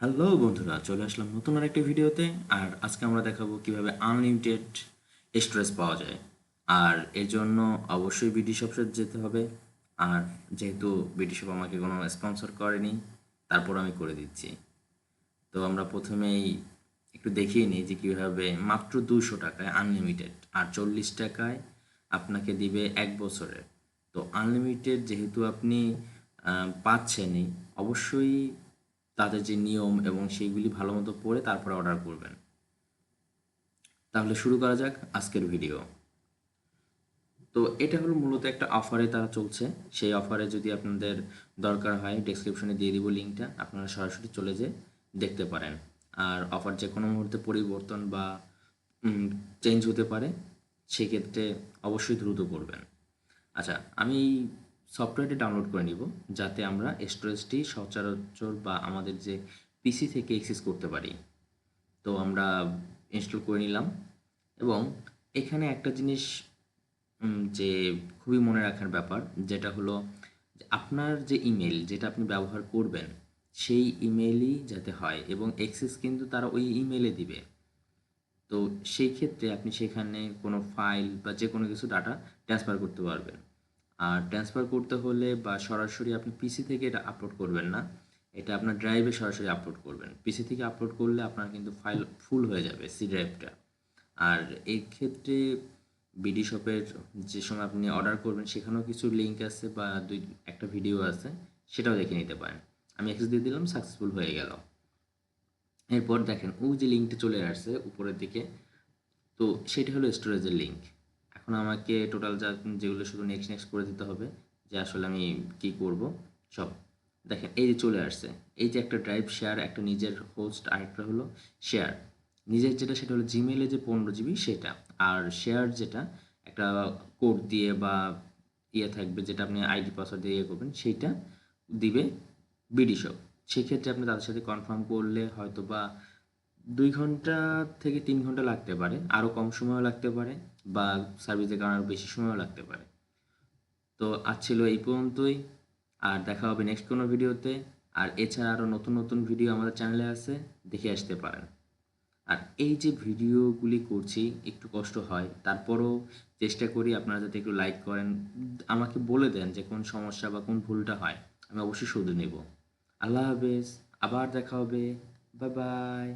Hello বন্ধুরা, চলে আসলাম নতুন আরেকটি ভিডিওতে, আর আজকে আমরা দেখাবো কীভাবে আনলিমিটেড স্টোরেজ পাওয়া যায়। আর এর জন্য অবশ্যই বিডি শপে যেতে হবে। আর যেহেতু বিডি শপ আমাকে কোনো স্পন্সর করেনি, তারপর আমি করে দিচ্ছি। তো আমরা প্রথমেই একটু দেখিয়ে নিই যে কীভাবে মাত্র দুশো টাকায় আনলিমিটেড আর চল্লিশ টাকায় আপনাকে দিবে এক বছরের। তো আনলিমিটেড যেহেতু আপনি পাচ্ছেনই, অবশ্যই তাদের যে নিয়ম এবং সেইগুলি ভালো মতো পড়ে তারপরে অর্ডার করবেন। তাহলে শুরু করা যাক আজকের ভিডিও তো এটা হলো মূলত একটা অফারে তারা চলছে। সেই অফারে যদি আপনাদের দরকার হয় ডেসক্রিপশনে দিয়ে দিব লিঙ্কটা আপনারা সরাসরি চলে যেয়ে দেখতে পারেন। আর অফার যে কোনো মুহূর্তে পরিবর্তন বা চেঞ্জ হতে পারে, সেক্ষেত্রে অবশ্যই দ্রুত করবেন। আচ্ছা আমি সফটওয়্যারটি ডাউনলোড করে নিব, যাতে আমরা স্টোরেজটি সচরাচর বা আমাদের যে পিসি থেকে অ্যাক্সেস করতে পারি। তো আমরা ইনস্টল করে নিলাম এবং এখানে একটা জিনিস যে খুবই মনে রাখার ব্যাপার, যেটা হলো আপনার যে ইমেল যেটা আপনি ব্যবহার করবেন, সেই ইমেলই যাতে হয় এবং অ্যাক্সেস কিন্তু তারা ওই ইমেলে দিবে। তো সেই ক্ষেত্রে আপনি সেখানে কোনো ফাইল বা যে কোনো কিছু ডাটা ট্রান্সফার করতে পারবেন। আর ট্রান্সফার করতে হলে বা সরাসরি আপনি পিসি থেকে এটা আপলোড করবেন না। এটা আপনার ড্রাইভে সরাসরি আপলোড করবেন। পিসি থেকে আপলোড করলে আপনার কিন্তু ফাইল ফুল হয়ে যাবে সি ড্রাইভটা আর এই ক্ষেত্রে বিডি শপের যে সময় আপনি অর্ডার করবেন, সেখানেও কিছু লিঙ্ক আছে বা দুই, একটা ভিডিও আছে, সেটাও দেখে নিতে পারেন। আমি অ্যাক্সেস দিয়ে দিলাম সাকসেসফুল হয়ে গেল। এরপর দেখেন ও যে লিঙ্কটা চলে আসছে উপরের দিকে, তো সেটা হলো স্টোরেজের লিঙ্ক এখন আমাকে টোটাল যা যেগুলো শুধু নেক্সট নেক্সট করে দিতে হবে যে আসলে আমি কি করব, সব। দেখেন, এই যে চলে আসছে, এই যে একটা ড্রাইভ শেয়ার একটা নিজের হোস্ট আরেকটা হলো শেয়ার নিজের যেটা, সেটা হলো জিমেলে যে পনেরো জিবি, সেটা। আর শেয়ার যেটা, একটা কোড দিয়ে বা ইয়ে থাকবে, যেটা আপনি আইডি পাসওয়ার্ড দিয়ে ইয়ে করবেন সেইটা দিবে বিডি সেক্ষেত্রে আপনি তাদের সাথে কনফার্ম করলে হয়তো বা দুই ঘণ্টা থেকে তিন ঘণ্টা লাগতে পারে আরও কম সময়ও লাগতে পারে বা সার্ভিসের কারণে আরও বেশি সময়ও লাগতে পারে। তো আজ ছিল এই পর্যন্তই, আর দেখা হবে নেক্সট কোনো ভিডিওতে আর এছাড়া আরও নতুন নতুন ভিডিও আমাদের চ্যানেলে আছে, দেখে আসতে পারেন। আর এই যে ভিডিওগুলি করছি, একটু কষ্ট হয়, তারপরও চেষ্টা করি আপনারা যাতে একটু লাইক করেন, আমাকে বলে দেন যে কোন সমস্যা বা কোন ভুলটা হয়, আমি অবশ্যই শুধু নেব। আল্লাহ হাফেজ, আবার দেখা হবে বাই বাই